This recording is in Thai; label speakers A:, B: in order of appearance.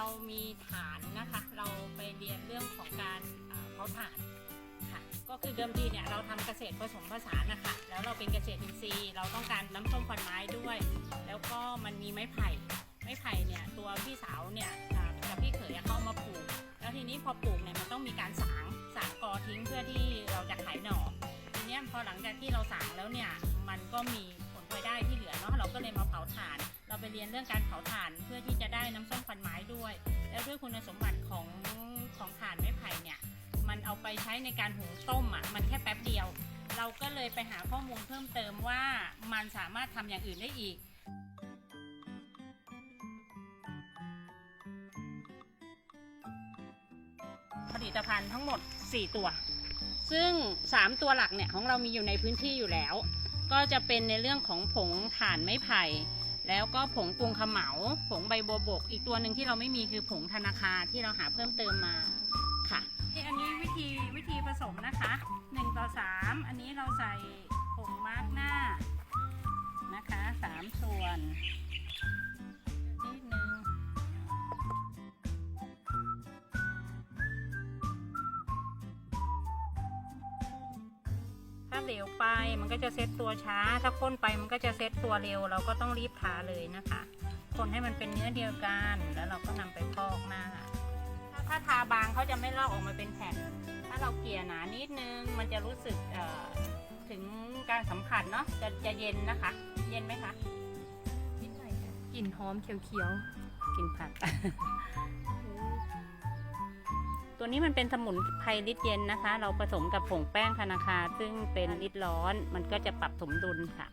A: เรามีฐานนะคะ เราไปเรียนเรื่องของการเผาถ่านค่ะ ก็คือเดิมทีเนี่ยเราทำเกษตรผสมผสานนะคะ แล้วเราเป็นเกษตรอินทรีย์ เราต้องการน้ำส้มควันไม้ด้วย แล้วก็มันมีไม้ไผ่ ไม้ไผ่เนี่ยตัวพี่สาวเนี่ยกับพี่เขยเข้ามาปลูก แล้วทีนี้พอปลูกเนี่ยมันต้องมีการสางสางกอทิ้งเพื่อที่เราจะขายหน่อ ทีนี้พอหลังจากที่เราสางแล้วเนี่ยมันก็มีผลพลอยได้ที่เหลือเนาะ เราก็เลยมาเผาถ่าน เราไปเรียนเรื่องการเผาถ่านเพื่อที่จะได้น้ำส้มควันไม้ด้วย แล้วด้วยคุณสมบัติของของถ่านไม้ไผ่เนี่ยมันเอาไปใช้ในการหุงต้มอะมันแค่แป๊บเดียว เราก็เลยไปหาข้อมูลเพิ่มเติมว่ามันสามารถทำอย่างอื่นได้อีกผลิตภัณฑ์ทั้งหมด 4 ตัว ซึ่ง 3 ตัวหลักเนี่ยของเรามีอยู่ในพื้นที่อยู่แล้ว ก็จะเป็นในเรื่องของผงถ่านไม้ไผ่ แล้วก็ผงกวงขมเหลาผงใบบัวบก อีกตัวหนึ่งที่เราไม่มีคือผงธนาคาที่เราหาเพิ่มเติมมาค่ะที่อันนี้วิธีวิธีผสมนะคะ 1 ต่อ 3 อันนี้เราใส่ผงมาร์กหน้า ถ้าเหลวไปมันก็จะเซตตัวช้า ถ้าข้นไปมันก็จะเซตตัวเร็ว เราก็ต้องรีบทาเลยนะคะ คนให้มันเป็นเนื้อเดียวกัน แล้วเราก็นำไปพอกหน้าถ้าถ้าทาบางเขาจะไม่ลอกออกมาเป็นแผ่น ถ้าเราเกลี่ยหนานิดนึงมันจะรู้สึกเอ่อถึงการสัมผัสเนาะจะจะเย็นนะคะ เย็นไหมคะ
B: นิดหน่อยค่ะกลิ่นหอมเขียว
A: กินผักตัว นี้มันเป็นสมุนไพรลิดเย็นนะคะ เราผสมกับผงแป้งธนาคารซึ่งเป็นลิดร้อน มันก็จะปรับสมดุลค่ะ